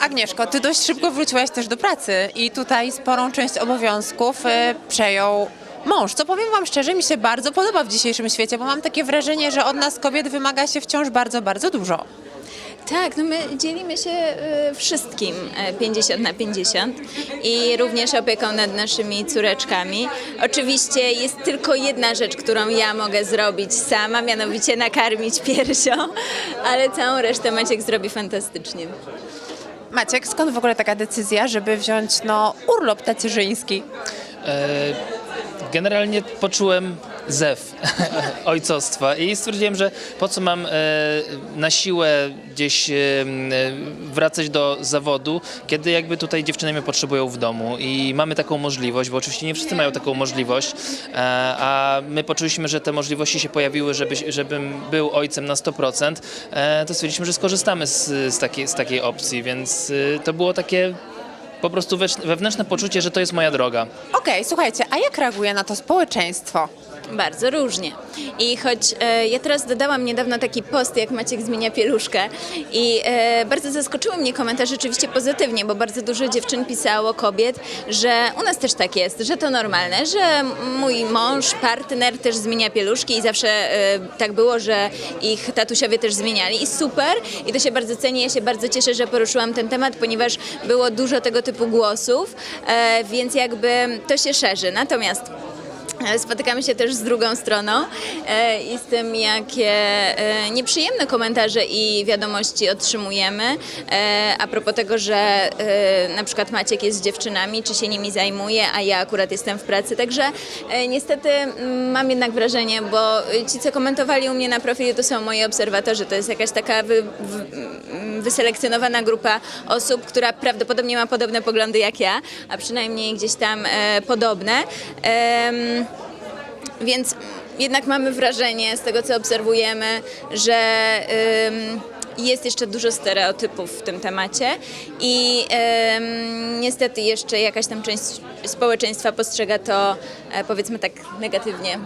Agnieszko, ty dość szybko wróciłaś też do pracy i tutaj sporą część obowiązków e, przejął mąż. Co powiem wam szczerze, mi się bardzo podoba w dzisiejszym świecie, bo mam takie wrażenie, że od nas kobiet wymaga się wciąż bardzo, bardzo dużo. Tak, no my dzielimy się y, wszystkim e, 50 na 50 i również opieką nad naszymi córeczkami. Oczywiście jest tylko jedna rzecz, którą ja mogę zrobić sama, mianowicie nakarmić piersią, ale całą resztę Maciek zrobi fantastycznie. Maciek, skąd w ogóle taka decyzja, żeby wziąć no, urlop tacierzyński? E, Generalnie poczułem zew ojcostwa. I stwierdziłem, że po co mam e, na siłę gdzieś e, m, wracać do zawodu, kiedy jakby tutaj dziewczyny mnie potrzebują w domu. I mamy taką możliwość, bo oczywiście nie wszyscy mają taką możliwość, e, a my poczuliśmy, że te możliwości się pojawiły, żeby, żebym był ojcem na 100%, e, to stwierdziliśmy, że skorzystamy z, z, takiej, z takiej opcji, więc e, to było takie po prostu wewnętrzne poczucie, że to jest moja droga. Okej, słuchajcie, a jak reaguje na to społeczeństwo? Bardzo różnie. I choć e, ja teraz dodałam niedawno taki post, jak Maciek zmienia pieluszkę i e, bardzo zaskoczyły mnie komentarze rzeczywiście pozytywnie, bo bardzo dużo dziewczyn pisało, kobiet, że u nas też tak jest, że to normalne, że mój mąż, partner też zmienia pieluszki i zawsze e, tak było, że ich tatusiowie też zmieniali i super i to się bardzo ceni, ja się bardzo cieszę, że poruszyłam ten temat, ponieważ było dużo tego typu głosów, e, więc jakby to się szerzy. Natomiast Spotykamy się też z drugą stroną e, i z tym, jakie e, nieprzyjemne komentarze i wiadomości otrzymujemy. E, a propos tego, że e, na przykład Maciek jest z dziewczynami, czy się nimi zajmuje, a ja akurat jestem w pracy. Także e, niestety mm, mam jednak wrażenie, bo ci, co komentowali u mnie na profilu, to są moi obserwatorzy. To jest jakaś taka wy, wy, mm, wyselekcjonowana grupa osób, która prawdopodobnie ma podobne poglądy jak ja, a przynajmniej gdzieś tam e, podobne. Więc jednak mamy wrażenie z tego, co obserwujemy, że jest jeszcze dużo stereotypów w tym temacie i ym, niestety jeszcze jakaś tam część społeczeństwa postrzega to e, powiedzmy tak negatywnie.